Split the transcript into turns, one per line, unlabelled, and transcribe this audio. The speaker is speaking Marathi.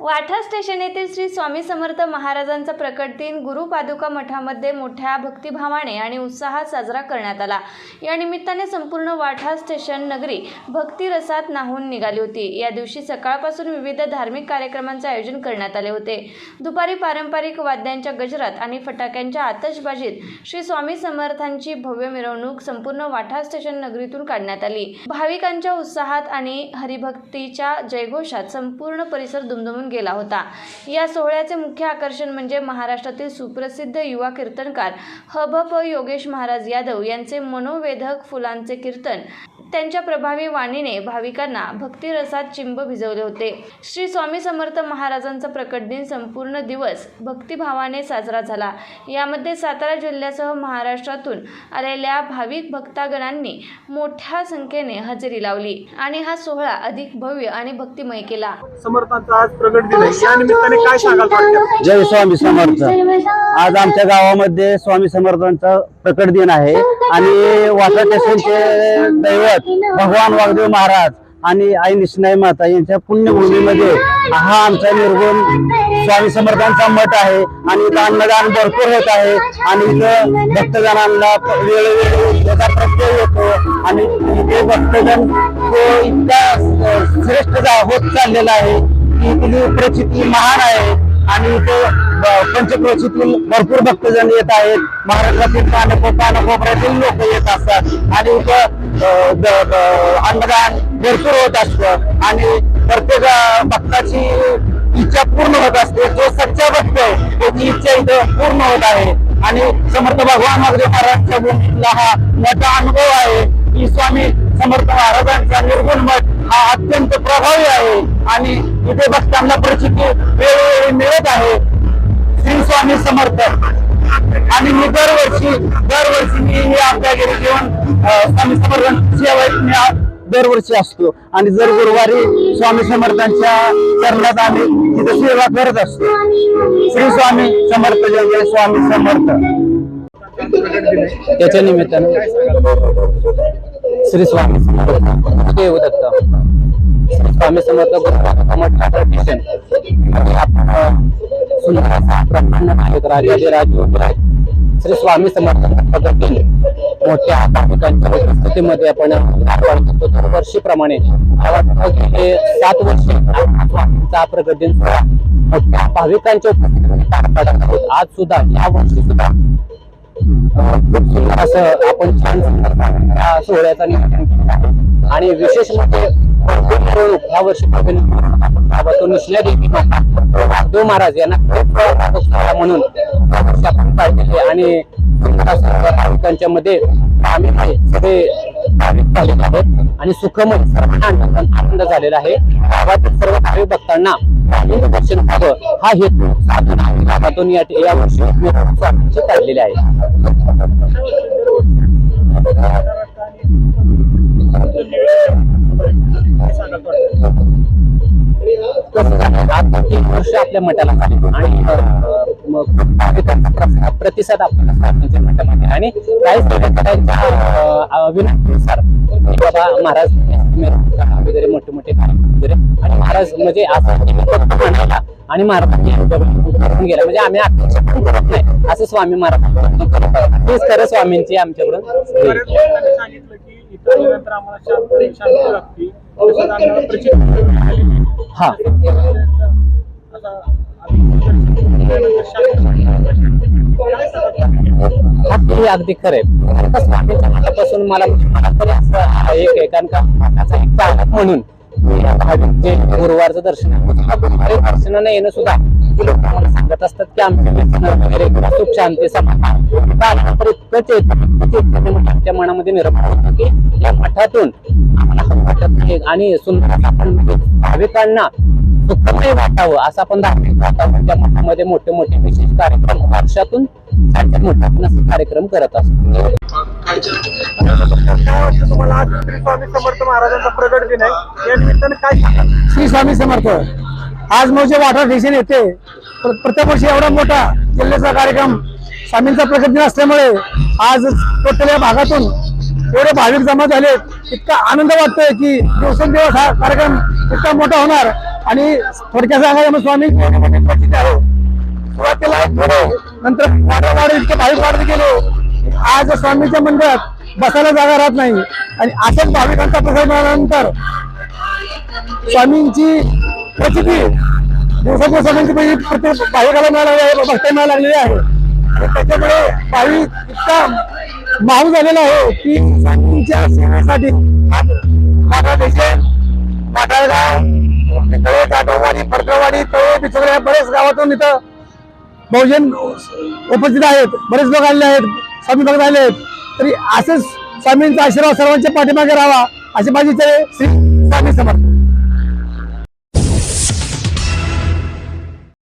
वाठा स्टेशन येथील श्री स्वामी समर्थ महाराजांचा प्रकट दिन गुरु पादुका मठामध्ये मोठ्या भक्तिभावाने आणि उत्साहात साजरा करण्यात आला. या निमित्ताने संपूर्ण वाठा स्टेशन नगरी भक्तिरसात नाहून निघाली होती. या दिवशी सकाळपासून विविध धार्मिक कार्यक्रमांचे आयोजन करण्यात आले होते. दुपारी पारंपरिक वाद्यांच्या गजरात आणि फटाक्यांच्या आतषबाजीत श्री स्वामी समर्थांची भव्य मिरवणूक संपूर्ण वाठा स्टेशन नगरीतून काढण्यात आली. भाविकांच्या उत्साहात आणि हरिभक्तीच्या जयघोषात संपूर्ण परिसर दुमदुमून गेला होता. या सोहळ्याचे मुख्य आकर्षण म्हणजे महाराष्ट्रातील सुप्रसिद्ध युवा कीर्तनकार हबप योगेश महाराज यादव यांचे मनोवेधक फुलांचे कीर्तन. त्यांच्या प्रभावी वाणीने भाविकांना भक्तिरसात चिंब भिजवले होते. श्री स्वामी समर्थ महाराजांचा प्रकट दिन संपूर्ण दिवस भक्तिभावाने साजरा झाला. यामध्ये सातारा जिल्ह्यासह महाराष्ट्रातून आलेल्या भाविक भक्तागणांनी मोठ्या संख्येने हजेरी लावली आणि हा सोहळा अधिक भव्य आणि भक्तिमय केला.
समर्थांचा आज प्रगट भेट दिली या निमित्ताने काय सांगाल थोडक्यात?
जय स्वामी समर्थ. आज आमच्या गावामध्ये स्वामी समर्थांचा प्रकट दिन आहे. आणि वाटा स्टेशनचे दैवत भगवान वागदेव महाराज आणि आई निष्णाई माता यांच्या पुण्यभूमीमध्ये हा आमचा निर्गुण स्वामी समर्थांचा मठ आहे. आणि इथं अन्नदान भरपूर होत आहे. आणि इथं भक्तजनांना वेळोवेळी त्याचा प्रत्यय येतो. आणि इथे भक्तजन तो इतका श्रेष्ठ जा- होत चाललेला आहे. की इथली प्रचिती महान आहे. आणि इथे ब- पंचक्रोशीतील भरपूर भक्तजन येत आहेत. महाराष्ट्रातील कानको कानकोपऱ्यातील लोक येत असतात. आणि इथं द- अन्नदान भरपूर होत असतं. आणि प्रत्येक भक्ताची इच्छा पूर्ण होत असते. जो सच्चा भक्त आहे त्याची इच्छा इथं पूर्ण होत आहे. आणि समर्थ भगवान महादेव महाराजच्या भूमीतला हा मोठा अनुभव आहे की स्वामी समर्थ महाराजांचा निर्गुण मठ हा अत्यंत प्रभावी आहे. आणि इथे भक्तांना प्रचिती वेळोवेळी मिळत आहे. श्री स्वामी समर्थ. आणि मी दरवर्षी दरवर्षी मी हे आपल्या घरी जेवण स्वामी समर्थ सेवा मी दरवर्षी असतो. आणि दर गुरुवारी स्वामी समर्थांच्या चरणात आम्ही तिथे सेवा करत असतो. श्री स्वामी समर्थ जय स्वामी समर्थ. त्याच्या निमित्तानं श्री स्वामी समर्थ देवदत्त स्वामी समर्थ गुरुमठ श्री स्वामी समर्थ पद्धतीने मोठ्या भाविकांच्या उपस्थितीमध्ये आपण करतो दरवर्षीप्रमाणे हे सात वर्ष स्वामींचा दिन मोठ्या भाविकांच्या उपस्थितीमध्ये आज सुद्धा या वर्षी सुद्धा असं आपण छान सोहळ्याचा नियोजन केलं आणि विशेष म्हणजे भरपूर वर्षी भव्य मिरवणूक आपण गावातून निसल्या देवी वाघदेव महाराज यांना म्हणून या वर्षी आपण काढलेली आणि सुंदर भाविकांच्या मध्ये आम्ही सगळे भाविक झालेले आहेत. आणि सुखमय सर्वांना आनंद झालेला आहे. गावातील सर्व भाविक भक्तांना दर्शन व्हावं हा हेतू साधून आम्ही गावातून या वर्षी काढलेले स्वामींची काढलेली आहे. वर्ष आपल्या मठाला आणि प्रतिसाद आपल्याला मठामध्ये आणि काही विनंतीनुसार बाबा महाराज वगैरे मोठे मोठे कार्यक्रम वगैरे आणि महाराज म्हणजे असं आणि महाराजांनी गेला. म्हणजे आम्ही करत नाही. असं स्वामी महाराज तेच खरं स्वामींची आमच्याकडून
सांगितलं की आम्हाला.
हा.
सांगाल?
अगदी अगदी खरे मठापासून मला तरी असं एक आहे कारण का मठाचा एक चालक म्हणून जे गुरुवारचं दर्शन आहे, गुरुवारी दर्शनाने येणं सुद्धा सांगत असतात की आमच्या सुख शांती समाधान मग आमच्या मनामध्ये निर्माण होतं की या मठातून आम्हाला हा आणि सुंदर म्हणजे भाविकांना सुखमय वाटावं असं आपण धार्मिक मठामध्ये मोठे मोठे विशेष कार्यक्रम वर्षातून मोठ्यातून असे कार्यक्रम करत असतो
तुम्हाला आज श्री स्वामी समर्थ महाराजांचा प्रगट दिन आहे या काय
श्री स्वामी समर्थ आज मोजे वाटर स्टेशन येते. प्र- प्रत्येक वर्षी एवढा मोठा जिल्ह्याचा कार्यक्रम स्वामींचा प्रकट दिन असल्यामुळे आज टोटल या भागातून एवढे भाविक जमा झाले इतका आनंद वाटतोय की दिवसेंदिवस हा कार्यक्रम इतका मोठा होणार. आणि थोडक्यात सांगायला स्वामी सुरुवातीला नंतर वाढत इतके भाविक वाढत गेले आज स्वामीच्या मंदिरात बसायला जागा राहत नाही. आणि अशाच भाविकांचा प्रसाद मिळाल्यानंतर स्वामींची प्रचिती दिवसाच्या स्वामींची प्रचिती प्रत्येक भाविकाला मिळालेली आहे भक्ता मिळायला लागलेली आहे त्याच्यामुळे भाविक इतका माहू झालेला आहे की स्वामींच्या सेवेसाठी माता गाव माटाळगाव तळे फडकवाडी तळे बरेच गावातून इथं बहुजन उपस्थित आहेत. बरेच लोक आलेले आहेत. स्वामी भक्त आले आहेत. तरी असेच स्वामींचा आशीर्वाद सर्वांच्या पाठीमागे राहावा अशी माझी आहे. श्री स्वामी समर्थ.